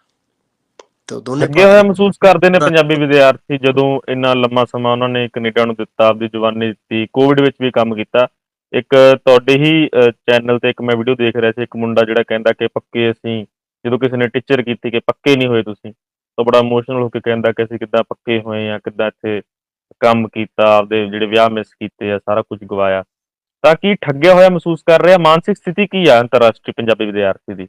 ਤੇ ਦੋਨੇ ਅੱਗੇ ਹੋਇਆ ਮਹਿਸੂਸ ਕਰਦੇ ਨੇ ਪੰਜਾਬੀ ਵਿਦਿਆਰਥੀ ਜਦੋਂ ਇੰਨਾ ਲੰਮਾ ਸਮਾਂ ਉਹਨਾਂ ਨੇ ਕੈਨੇਡਾ ਨੂੰ ਦਿੱਤਾ ਆਪਦੀ ਜਵਾਨੀ ਦਿੱਤੀ ਕੋਵਿਡ ਵਿੱਚ ਵੀ ਕੰਮ ਕੀਤਾ। ਇੱਕ ਤੁਹਾਡੇ ਹੀ ਚੈਨਲ ਤੇ ਇੱਕ ਮੈਂ ਵੀਡੀਓ ਦੇਖ ਰਿਹਾ ਸੀ ਇੱਕ ਮੁੰਡਾ ਜਿਹੜਾ ਕਹਿੰਦਾ ਕਿ ਪੱਕੇ ਅਸੀਂ ਜਦੋਂ ਕਿਸੇ ਨੇ ਟੀਚਰ ਕੀਤੀ ਕਿ ਪੱਕੇ ਨਹੀਂ ਹੋਏ ਤੁਸੀਂ, ਤਾਂ ਬੜਾ ਇਮੋਸ਼ਨਲ ਹੋ ਕੇ ਕਹਿੰਦਾ ਕਿ ਅਸੀਂ ਕਿੱਦਾਂ ਪੱਕੇ ਹੋਏ ਆ ਕਿੱਦਾਂ ਇੱਥੇ ਕੰਮ ਕੀਤਾ, ਆਪਦੇ ਜਿਹੜੇ ਵਿਆਹ ਮਿਸ ਕੀਤੇ ਆ, ਸਾਰਾ ਕੁਝ ਗਵਾਇਆ। ਤਾਂ ਕੀ ਠੱਗਿਆ ਹੋਇਆ ਮਹਿਸੂਸ ਕਰ ਰਿਹਾ? ਮਾਨਸਿਕ ਸਥਿਤੀ ਕੀ ਆ ਅੰਤਰਰਾਸ਼ਟਰੀ ਪੰਜਾਬੀ ਵਿਦਿਆਰਥੀ ਦੀ?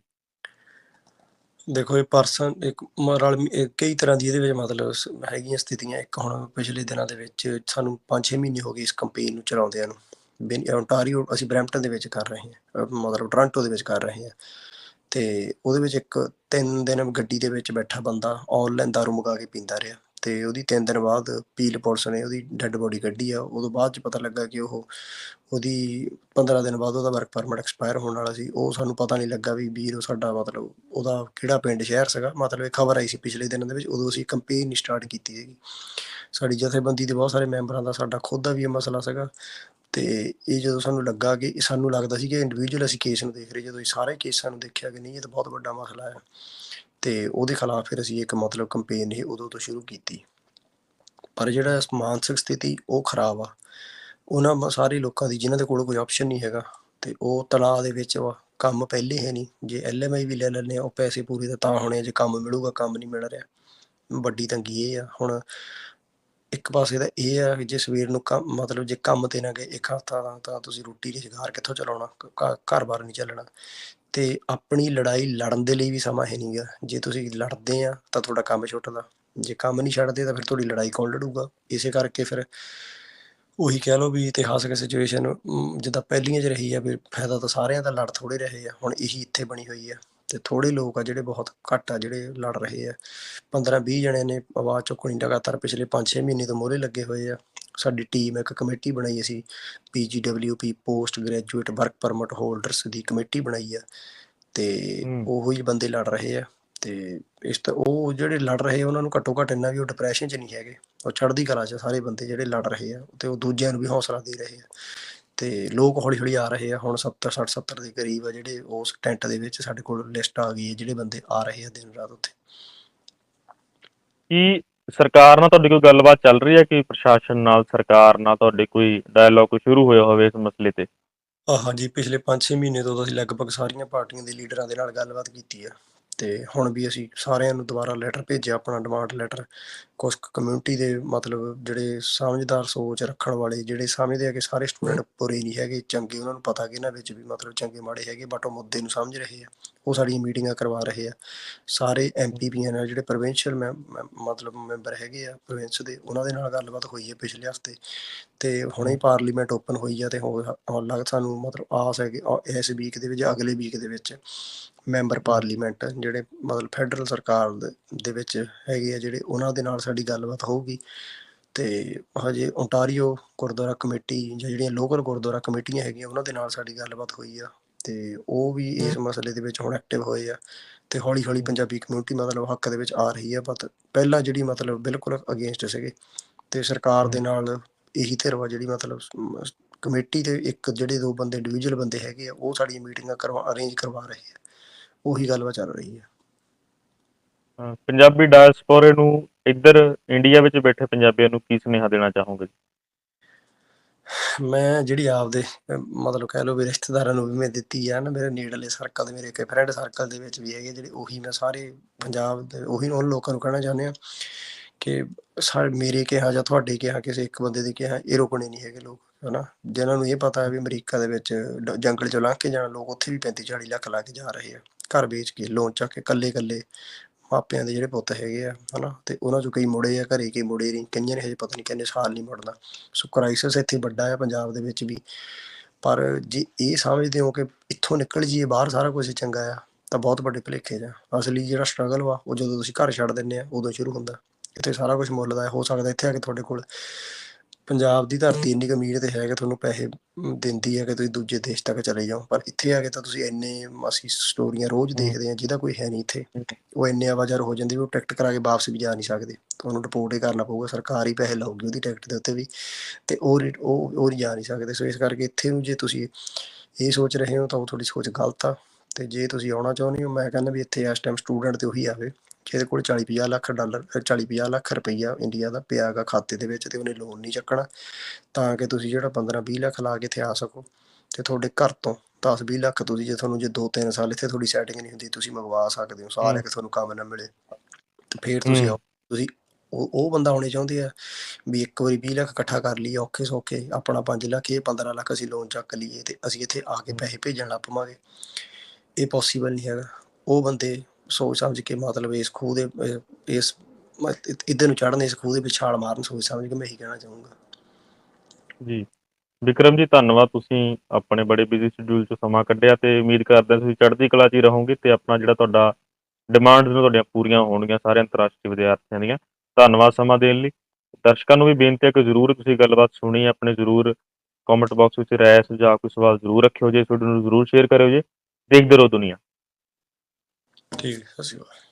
ਦੇਖੋ, ਇਹ ਪਰਸਨ ਇੱਕ ਮ- ਕਈ ਤਰ੍ਹਾਂ ਦੀ ਇਹਦੇ ਵਿੱਚ ਮਤਲਬ ਹੈਗੀਆਂ ਸਥਿਤੀਆਂ। ਇੱਕ ਹੁਣ ਪਿਛਲੇ ਦਿਨਾਂ ਦੇ ਵਿੱਚ ਸਾਨੂੰ 5-6 ਮਹੀਨੇ ਹੋ ਗਏ ਇਸ ਕੰਪੇਨ ਨੂੰ ਚਲਾਉਂਦਿਆਂ ਨੂੰ। ਬਿਨ ਓਨਟਾਰੀਓ ਅਸੀਂ ਬਰੈਂਪਟਨ ਦੇ ਵਿੱਚ ਕਰ ਰਹੇ ਹਾਂ। ਮਤਲਬ ਟੋਰਾਂਟੋ ਦੇ ਵਿੱਚ ਕਰ ਰਹੇ ਹਾਂ। ਤੇ ਉਹਦੇ ਵਿੱਚ ਇੱਕ ਤਿੰਨ ਦਿਨ ਗੱਡੀ ਦੇ ਵਿੱਚ ਬੈਠਾ ਬੰਦਾ ਆਨਲਾਈਨ ਦਾਰੂ ਮੰਗਾ ਕੇ ਪੀਂਦਾ ਰਿਹਾ। ਤੇ ਉਹਦੀ ਤਿੰਨ ਦਿਨ ਬਾਅਦ ਪੀਲ ਪੁਲਿਸ ਨੇ ਉਹਦੀ ਡੈੱਡ ਬੋਡੀ ਕੱਢੀ ਆ। ਉਦੋਂ ਬਾਅਦ ਚ ਪਤਾ ਲੱਗਾ ਕਿ ਉਹ ਉਹਦੀ 15 ਦਿਨ ਬਾਅਦ ਉਹਦਾ ਵਰਕ ਪਰਮਿਟ ਐਕਸਪਾਇਰ ਹੋਣ ਵਾਲਾ ਸੀ। ਉਹ ਸਾਨੂੰ ਪਤਾ ਨਹੀਂ ਲੱਗਾ ਵੀ ਵੀਰ ਉਹ ਸਾਡਾ ਮਤਲਬ ਉਹਦਾ ਕਿਹੜਾ ਪਿੰਡ ਸ਼ਹਿਰ ਸੀਗਾ। ਮਤਲਬ ਇਹ ਖਬਰ ਆਈ ਸੀ ਪਿਛਲੇ ਦਿਨਾਂ ਦੇ ਵਿੱਚ। ਉਦੋਂ ਅਸੀਂ ਕੰਪੇਨ ਸਟਾਰਟ ਕੀਤੀ ਸੀਗੀ ਸਾਡੀ ਜਥੇਬੰਦੀ ਦੇ ਬਹੁਤ ਸਾਰੇ ਮੈਂਬਰਾਂ ਦਾ ਸਾਡਾ ਖੁਦ ਦਾ ਵੀ ਇਹ ਮਸਲਾ ਸੀਗਾ। ਤੇ ਇਹ ਜਦੋਂ ਸਾਨੂੰ ਲੱਗਾ ਕਿ ਇਹ ਸਾਨੂੰ ਲੱਗਦਾ ਸੀ ਕਿ ਇੰਡੀਵਿਜੂਅਲ ਅਸੀਂ ਕੇਸ ਨੂੰ ਦੇਖ ਰਹੇ ਜਦੋਂ ਇਹ ਸਾਰੇ ਕੇਸਾਂ ਨੂੰ ਦੇਖਿਆ ਕਿ ਨਹੀਂ, ਇਹ ਤਾਂ ਬਹੁਤ ਵੱਡਾ ਮਸਲਾ ਹੈ। ਤੇ ਉਹਦੇ ਖਿਲਾਫ ਫਿਰ ਅਸੀਂ ਇੱਕ ਮਤਲਬ ਕੰਪੇਨ ਇਹ ਉਦੋਂ ਤੋਂ ਸ਼ੁਰੂ ਕੀਤੀ। ਪਰ ਜਿਹੜਾ ਮਾਨਸਿਕ ਸਥਿਤੀ ਉਹ ਖਰਾਬ ਆ। ਉਹਨਾਂ ਮ- ਸਾਰੇ ਲੋਕਾਂ ਦੀ ਜਿਨ੍ਹਾਂ ਦੇ ਕੋਲ ਕੋਈ ਆਪਸ਼ਨ ਨਹੀਂ ਹੈਗਾ ਤੇ ਉਹ ਤਣਾਅ ਦੇ ਵਿੱਚ ਵਾ, ਕੰਮ ਪਹਿਲੇ ਹੈ ਨਹੀਂ। ਜੇ ਐਲਐਮਆਈ ਵੀ ਲੈ ਲੈਂਦੇ ਆ, ਉਹ ਪੈਸੇ ਪੂਰੇ ਤਾਂ ਤਾਂ ਹੋਣੇ ਜੇ ਕੰਮ ਮਿਲੂਗਾ, ਕੰਮ ਨਹੀਂ ਮਿਲ ਰਿਹਾ। ਵੱਡੀ ਤੰਗੀ ਇਹ ਆ। ਹੁਣ ਇੱਕ ਪਾਸੇ ਤਾਂ ਇਹ ਆ ਜੇ ਸਵੇਰ ਨੂੰ ਕੰਮ, ਮਤਲਬ ਜੇ ਕੰਮ ਤੇ ਨਾ ਗਏ ਇੱਕ ਹਫ਼ਤਾ, ਤਾਂ ਤੁਸੀਂ ਰੋਟੀ ਰੁਜ਼ਗਾਰ ਕਿੱਥੋਂ ਚਲਾਉਣਾ? ਘਰ-ਬਾਰ ਨਹੀਂ ਚੱਲਣਾ। ਤੇ ਆਪਣੀ ਲੜਾਈ ਲੜਨ ਦੇ ਲਈ ਵੀ ਸਮਾਂ ਹੈ ਨਹੀਂਗਾ ਜੇ ਤੁਸੀਂ ਲੜਦੇ ਆ, ਤਾਂ ਤੁਹਾਡਾ ਕੰਮ ਛੁੱਟਦਾ। ਜੇ ਕੰਮ ਨਹੀਂ ਛੱਡਦੇ, ਤਾਂ ਫਿਰ ਤੁਹਾਡੀ ਲੜਾਈ ਕੌਣ ਲੜੂਗਾ? ਇਸੇ ਕਰਕੇ ਫਿਰ ਉਹੀ ਕਹਿ ਲਓ ਵੀ ਇਤਿਹਾਸਕ ਸਿਚੁਏਸ਼ਨ ਜਿੱਦਾਂ ਪਹਿਲੀਆਂ 'ਚ ਰਹੀ ਆ, ਵੀ ਫਾਇਦਾ ਤਾਂ ਸਾਰਿਆਂ ਦਾ, ਲੜ ਥੋੜੇ ਰਹੇ ਆ। ਹੁਣ ਇਹੀ ਇੱਥੇ ਬਣੀ ਹੋਈ ਆ। ਤੇ ਥੋੜੇ ਲੋਕ ਆ ਜਿਹੜੇ ਬਹੁਤ ਘੱਟ ਆ ਜਿਹੜੇ ਲੜ ਰਹੇ ਆ। 15 20 ਜਣੇ ਨੇ ਆਵਾਜ਼ ਚੁੱਕਣੀ ਲਗਾਤਾਰ ਪਿਛਲੇ 5-6 ਮਹੀਨੇ ਤੋਂ ਮੋਹਰੇ ਲੱਗੇ ਹੋਏ ਆ। ਸਾਡੀ ਟੀਮ ਇੱਕ ਕਮੇਟੀ ਬਣਾਈ ਅਸੀਂ PGWP post graduate work permit holders ਦੀ ਕਮੇਟੀ ਬਣਾਈ ਆ। ਤੇ। ਉਹੋ ਹੀ ਬੰਦੇ ਲੜ ਰਹੇ ਆ। ਤੇ ਇਸ ਤਾਂ ਉਹ ਜਿਹੜੇ ਲੜ ਰਹੇ ਉਹਨਾਂ ਨੂੰ ਘੱਟੋ ਘੱਟ ਇੰਨਾ ਵੀ ਉਹ ਡਿਪਰੈਸ਼ਨ 'ਚ ਨਹੀਂ ਹੈਗੇ। ਉਹ ਚੜ੍ਹਦੀ ਕਲਾ 'ਚ ਸਾਰੇ ਬੰਦੇ ਜਿਹੜੇ ਲੜ ਰਹੇ ਆ ਤੇ ਉਹ ਦੂਜਿਆਂ ਨੂੰ ਵੀ ਹੌਸਲਾ ਦੇ ਰਹੇ ਆ। ਤੇ ਲੋਕ ਹੌਲੀ ਹੌਲੀ ਆ ਰਹੇ ਆ। ਹੁਣ 70 60 70 ਦੇ ਕਰੀਬ ਆ ਜਿਹੜੇ ਉਸ ਟੈਂਟ ਦੇ ਵਿੱਚ ਸਾਡੇ ਕੋਲ ਲਿਸਟ ਆ ਗਈ ਹੈ ਜਿਹੜੇ ਬੰਦੇ ਆ ਰਹੇ ਆ ਦਿਨ ਰਾਤ ਉੱਥੇ। ਕੀ ਸਰਕਾਰ ਨਾਲ ਤੁਹਾਡੀ ਕੋਈ ਗੱਲਬਾਤ ਚੱਲ ਰਹੀ ਹੈ ਕਿ ਪ੍ਰਸ਼ਾਸਨ ਨਾਲ ਸਰਕਾਰ ਨਾਲ ਤੁਹਾਡੇ ਕੋਈ ਡਾਇਲੋਗ ਸ਼ੁਰੂ ਹੋਇਆ ਹੋਵੇ ਇਸ ਮਸਲੇ ਤੇ? ਹਾਂਜੀ ਪਿਛਲੇ 5-6 ਮਹੀਨੇ ਤੋਂ ਤਾਂ ਅਸੀਂ ਲਗਭਗ ਸਾਰੀਆਂ ਪਾਰਟੀਆਂ ਦੇ ਲੀਡਰਾਂ ਦੇ ਨਾਲ ਗੱਲਬਾਤ ਕੀਤੀ ਆ। ਤੇ ਹੁਣ ਵੀ ਅਸੀਂ ਸਾਰਿਆਂ ਨੂੰ ਦੁਬਾਰਾ ਲੈਟਰ ਭੇਜਿਆ, ਆਪਣਾ ਡਿਮਾਂਡ ਲੈਟਰ ਕੁਝ ਕਮਿਊਨਿਟੀ ਦੇ ਮਤਲਬ ਜਿਹੜੇ ਸਮਝਦਾਰ ਸੋਚ ਰੱਖਣ ਵਾਲੇ, ਜਿਹੜੇ ਸਮਝਦੇ ਆ ਕਿ ਸਾਰੇ ਸਟੂਡੈਂਟ ਬੁਰੇ ਨਹੀਂ ਹੈਗੇ, ਚੰਗੇ ਉਹਨਾਂ ਨੂੰ ਪਤਾ ਕਿ ਇਹਨਾਂ ਵਿੱਚ ਵੀ ਮਤਲਬ ਚੰਗੇ ਮਾੜੇ ਹੈਗੇ ਬਟ ਉਹ ਮੁੱਦੇ ਨੂੰ ਸਮਝ ਰਹੇ ਆ। ਉਹ ਸਾਡੀਆਂ ਮੀਟਿੰਗਾਂ ਕਰਵਾ ਰਹੇ ਆ। ਸਾਰੇ ਐਮਪੀਪੀਆਂ ਨਾਲ ਜਿਹੜੇ ਪ੍ਰੋਵਿੰਸ਼ੀਅਲ ਮਤਲਬ ਮੈਂਬਰ ਹੈਗੇ ਆ ਪ੍ਰੋਵਿੰਸ ਦੇ, ਉਹਨਾਂ ਦੇ ਨਾਲ ਗੱਲਬਾਤ ਹੋਈ ਹੈ ਪਿਛਲੇ ਹਫ਼ਤੇ। ਤੇ ਹੁਣੇ ਹੀ ਪਾਰਲੀਮੈਂਟ ਓਪਨ ਹੋਈ ਆ ਤੇ ਹੋ ਲੱਗ ਸਾਨੂੰ ਮਤਲਬ ਆਸ ਹੈ ਕਿ, ਇਸ ਵੀਕ ਦੇ ਵਿੱਚ ਜਾਂ ਅਗਲੇ ਵੀਕ ਦੇ ਵਿੱਚ ਮੈਂਬਰ ਪਾਰਲੀਮੈਂਟ ਜਿਹੜੇ ਮਤਲਬ ਫੈਡਰਲ ਸਰਕਾਰ ਦੇ- ਵਿੱਚ ਹੈਗੇ ਆ ਜਿਹੜੇ ਉਹਨਾਂ ਦੇ ਨਾਲ ਸਾਡੀ ਗੱਲਬਾਤ ਹੋਊਗੀ। ਤੇ ਹਜੇ ਓਨਟਾਰੀਓ ਗੁਰਦੁਆਰਾ ਕਮੇਟੀ ਜਾਂ ਜਿਹੜੀਆਂ ਲੋਕਲ ਗੁਰਦੁਆਰਾ ਕਮੇਟੀਆਂ ਹੈਗੀਆਂ ਉਹਨਾਂ ਦੇ ਨਾਲ ਸਾਡੀ ਗੱਲਬਾਤ ਹੋਈ ਆ। ਤੇ ਉਹ ਵੀ ਇਸ ਮਸਲੇ ਦੇ ਵਿੱਚ ਹੁਣ ਐਕਟਿਵ ਹੋਏ ਆ। ਤੇ ਹੌਲੀ ਹੌਲੀ ਪੰਜਾਬੀ ਕਮਿਊਨਿਟੀ ਮਤਲਬ ਹੱਕ ਦੇ ਵਿੱਚ ਆ ਰਹੀ ਆ ਪਰ ਪਹਿਲਾਂ ਜਿਹੜੀ ਮਤਲਬ ਬਿਲਕੁਲ ਅਗੇਂਸਟ ਸੀਗੇ। ਤੇ ਸਰਕਾਰ ਦੇ ਨਾਲ ਇਹੀ ਧਿਰ ਵਾ ਜਿਹੜੀ ਮਤਲਬ ਕਮੇਟੀ ਦੇ ਇੱਕ ਜਿਹੜੇ ਦੋ ਬੰਦੇ ਇੰਡੀਵਿਜੂਅਲ ਬੰਦੇ ਹੈਗੇ ਆ ਉਹ ਸਾਡੀਆਂ ਮੀਟਿੰਗਾਂ ਕਰਵਾ ਅਰੇਂਜ ਕਰਵਾ ਰਹੇ ਆ। ਉਹੀ ਗੱਲਬਾਤ ਚੱਲ ਰਹੀ ਹੈ। ਅਹ ਪੰਜਾਬੀ ਡਾਇਸਪੋਰੇ ਨੂੰ ਇੱਧਰ ਇੰਡੀਆ ਵਿੱਚ ਬੈਠੇ ਪੰਜਾਬੀਆਂ ਨੂੰ ਕੀ ਸੁਨੇਹਾ ਦੇਣਾ ਚਾਹੋਗੇ ਮੈਂ ਜਿਹੜੀ ਆਪਦੇ ਅਹ ਮਤਲਬ ਕਹਿ ਲਓ ਵੀ ਰਿਸ਼ਤੇਦਾਰਾਂ ਨੂੰ ਵੀ ਮੈਂ ਦਿੱਤੀ ਆ ਨਾ ਮੇਰੇ ਨੇੜਲੇ ਸਰਕਲ ਦੇ ਮੇਰੇ ਇੱਕ ਫਰੈਂਡ ਸਰਕਲ ਦੇ ਵਿੱਚ ਵੀ ਹੈਗੇ ਜਿਹੜੇ ਉਹੀ ਮੈਂ ਸਾਰੇ ਪੰਜਾਬ ਦੇ ਉਹੀ ਉਹਨਾਂ ਲੋਕਾਂ ਨੂੰ ਕਹਿਣਾ ਚਾਹੁੰਦੇ ਆ ਕਿ ਸਾ ਮੇਰੇ ਕਿਹਾ ਜਾਂ ਤੁਹਾਡੇ ਕਿਹਾ ਕਿਸੇ ਇੱਕ ਬੰਦੇ ਦੇ ਕਿਹਾ ਇਹ ਰੁਕਣੇ ਨਹੀਂ ਹੈਗੇ ਲੋਕ ਹਨਾ? ਜਿਨ੍ਹਾਂ ਨੂੰ ਇਹ ਪਤਾ ਹੈ ਵੀ ਅਮਰੀਕਾ ਦੇ ਵਿੱਚ ਡ- ਜੰਗਲ ਚੋਂ ਲੰਘ ਕੇ ਜਾਣਾ ਲੋਕ ਉੱਥੇ ਵੀ 35 40 ਲੱਖ ਲਾ ਕੇ ਜਾ ਰਹੇ ਆ। ਘਰ ਵੇਚ ਕੇ ਲੋਨ ਚੱਕ ਕੇ ਕੱਲੇ ਕੱਲੇ ਮਾਪਿਆਂ ਦੇ ਜਿਹੜੇ ਪੁੱਤ ਹੈਗੇ ਆ, ਹਨਾ, ਤੇ ਉਹਨਾਂ ਚੋਂ ਕਈ ਮੁੜੇ ਆ ਘਰੇ, ਕਈ ਮੁੜੇ ਨਹੀਂ, ਕਈਆਂ ਨੇ ਹਜੇ ਪਤਾ ਨਹੀਂ ਕਿੰਨੇ ਸਾਲ ਨਹੀਂ ਮੁੜਨਾ। ਸੋ ਕ੍ਰਾਈਸਿਸ ਇੱਥੇ ਵੱਡਾ ਆ ਪੰਜਾਬ ਦੇ ਵਿੱਚ ਵੀ। ਪਰ ਜੇ ਇਹ ਸਮਝਦੇ ਹੋ ਕਿ ਇੱਥੋਂ ਨਿਕਲ ਜੀਏ ਬਾਹਰ ਸਾਰਾ ਕੁਝ ਚੰਗਾ ਆ, ਤਾਂ ਬਹੁਤ ਵੱਡੇ ਭੁਲੇਖੇ ਆ। ਅਸਲੀ ਜਿਹੜਾ ਸਟਰਗਲ ਵਾ, ਉਹ ਜਦੋਂ ਤੁਸੀਂ ਘਰ ਛੱਡ ਦਿੰਦੇ ਆ, ਉਦੋਂ ਸ਼ੁਰੂ ਹੁੰਦਾ। ਇੱਥੇ ਸਾਰਾ ਕੁਝ ਮੁੱਲ ਦਾ ਹੋ ਸਕਦਾ, ਇੱਥੇ ਆ ਕੇ ਤੁਹਾਡੇ ਕੋਲ ਪੰਜਾਬ ਦੀ ਧਰਤੀ ਇੰਨੀ ਅਮੀਰ ਤੇ ਹੈ ਕਿ ਤੁਹਾਨੂੰ ਪੈਸੇ ਦਿੰਦੀ ਹੈ ਕਿ ਤੁਸੀਂ ਦੂਜੇ ਦੇਸ਼ ਤੱਕ ਚਲੇ ਜਾਓ। ਪਰ ਇੱਥੇ ਆ ਕੇ ਤਾਂ ਤੁਸੀਂ ਇੰਨੇ ਅਸੀਂ ਸਟੋਰੀਆਂ ਰੋਜ਼ ਦੇਖਦੇ ਆ ਜਿਹਦਾ ਕੋਈ ਹੈ ਨਹੀਂ ਇੱਥੇ। ਉਹ ਇੰਨੇ ਆਵਾਜ਼ਾਰ ਹੋ ਜਾਂਦੇ ਵੀ ਉਹ ਟਿਕਟ ਕਰਾ ਕੇ ਵਾਪਸ ਵੀ ਜਾ ਨਹੀਂ ਸਕਦੇ। ਤੁਹਾਨੂੰ ਰਿਪੋਰਟ ਹੀ ਕਰਨਾ ਪਊਗਾ ਸਰਕਾਰ ਹੀ ਪੈਸੇ ਲਾਊਗੀ ਉਹਦੀ ਟਿਕਟ ਦੇ ਉੱਤੇ ਵੀ। ਤੇ ਉਹ ਉਹ ਉਹ ਨਹੀਂ ਜਾ ਨਹੀਂ ਸਕਦੇ। ਸੋ ਇਸ ਕਰਕੇ ਇੱਥੇ ਨੂੰ ਜੇ ਤੁਸੀਂ ਇਹ ਸੋਚ ਰਹੇ ਹੋ ਤਾਂ ਉਹ ਤੁਹਾਡੀ ਸੋਚ ਗਲਤ ਆ। ਤੇ ਜੇ ਤੁਸੀਂ ਆਉਣਾ ਚਾਹੁੰਦੇ ਹੋ ਮੈਂ ਕਹਿੰਦਾ ਵੀ ਇੱਥੇ ਇਸ ਟਾਈਮ ਸਟੂਡੈਂਟ ਤੇ ਉਹੀ ਆਵੇ। ਜਿਹਦੇ ਕੋਲ 40 50 ਲੱਖ ਡਾਲਰ 40 50 ਲੱਖ ਰੁਪਈਆ ਇੰਡੀਆ ਦਾ ਪਿਆ ਗਾ ਖਾਤੇ ਦੇ ਵਿੱਚ ਤੇ ਉਹਨੇ ਲੋਨ ਨਹੀਂ ਚੱਕਣਾ ਤਾਂ ਕਿ ਤੁਸੀਂ ਜਿਹੜਾ 15 20 ਲੱਖ ਲਾ ਕੇ ਇੱਥੇ ਆ ਸਕੋ ਤੇ ਤੁਹਾਡੇ ਘਰ ਤੋਂ 10 20 ਲੱਖ ਤੁਸੀਂ ਜੇ ਤੁਹਾਨੂੰ ਜੇ 2 3 ਸਾਲ ਇੱਥੇ ਤੁਹਾਡੀ ਸੈਟਿੰਗ ਨਹੀਂ ਹੁੰਦੀ ਤੁਸੀਂ ਮੰਗਵਾ ਸਕਦੇ ਹੋ ਸਾਲ ਹਮ। ਹੈ। ਕਿ ਤੁਹਾਨੂੰ ਕੰਮ ਨਾ ਮਿਲੇ। ਤੇ ਫਿਰ ਤੁਸੀਂ ਤੁਸੀਂ ਉਹ ਉਹ ਬੰਦਾ ਹੋਣੇ ਚਾਹੁੰਦੇ ਆ ਵੀ ਇੱਕ ਵਾਰੀ 20 ਲੱਖ ਇਕੱਠਾ ਕਰ ਲਈਏ ਔਖੇ ਸੌਖੇ ਆਪਣਾ 5 ਲੱਖ ਇਹ 15 ਲੱਖ ਅਸੀਂ ਲੋਨ ਚੱਕ ਲਈਏ ਤੇ ਅਸੀਂ ਇੱਥੇ ਆ ਕੇ ਪੈਸੇ ਭੇਜਣ ਲੱਗ ਪਵਾਂਗੇ। ਇਹ ਪੋਸੀਬਲ ਨਹੀਂ ਹੈਗਾ। ਉਹ ਬੰਦੇ ਸੋਚ ਸਮਝ ਕੇ ਮਤਲਬ ਇਸ ਖੂਹ ਦੇ ਇਸ ਮ- ਨੂੰ ਚੜ੍ਹਨ, ਇਸ ਖੂਹ ਦੇ ਵਿੱਚ ਛਾਲ ਮਾਰਨ ਸੋਚ ਸਮਝ ਕੇ ਮੈਂ ਇਹੀ ਕਹਿਣਾ ਚਾਹੂੰਗਾ। ਜੀ। ਵਿਕਰਮ ਜੀ, ਧੰਨਵਾਦ। ਤੁਸੀਂ ਆਪਣੇ ਬੜੇ ਬਿਜ਼ੀ ਸ਼ਡਿਊਲ ਚੋਂ ਸਮਾਂ ਕੱਢਿਆ ਤੇ ਉਮੀਦ ਕਰਦੇ ਤੁਸੀਂ ਚੜ੍ਹਦੀ ਕਲਾ 'ਚ ਹੀ ਰਹੋਗੇ ਤੇ ਆਪਣਾ ਜਿਹੜਾ ਤੁਹਾਡਾ ਡਿਮਾਂਡਸ ਨੇ ਤੁਹਾਡੀਆਂ ਪੂਰੀਆਂ ਹੋਣਗੀਆਂ ਸਾਰੇ ਅੰਤਰਰਾਸ਼ਟਰੀ ਵਿਦਿਆਰਥੀਆਂ ਦੀਆਂ। ਧੰਨਵਾਦ ਸਮਾਂ ਦੇਣ ਲਈ। ਦਰਸ਼ਕਾਂ ਨੂੰ ਵੀ ਬੇਨਤੀ ਹੈ ਕਿ ਜ਼ਰੂਰ ਤੁਸੀਂ ਗੱਲਬਾਤ ਸੁਣੀ, ਆਪਣੇ ਜ਼ਰੂਰ ਕਮੈਂਟ ਬਾਕਸ ਵਿੱਚ ਰਾਏ, ਸੁਝਾਅ, ਕੋਈ ਸਵਾਲ ਜ਼ਰੂਰ ਰੱਖਿਓ ਜੇ ਵੀਡੀਓ ਨੂੰ ਜ਼ਰੂਰ ਸ਼ੇਅਰ ਕਰਿਓ ਜੇ। ਦੇਖਦੇ ਰਹੋ ਦੁਨੀਆ। ਠੀਕ ਹੈ ਸਤਿ ਸ਼੍ਰੀ ਅਕਾਲ।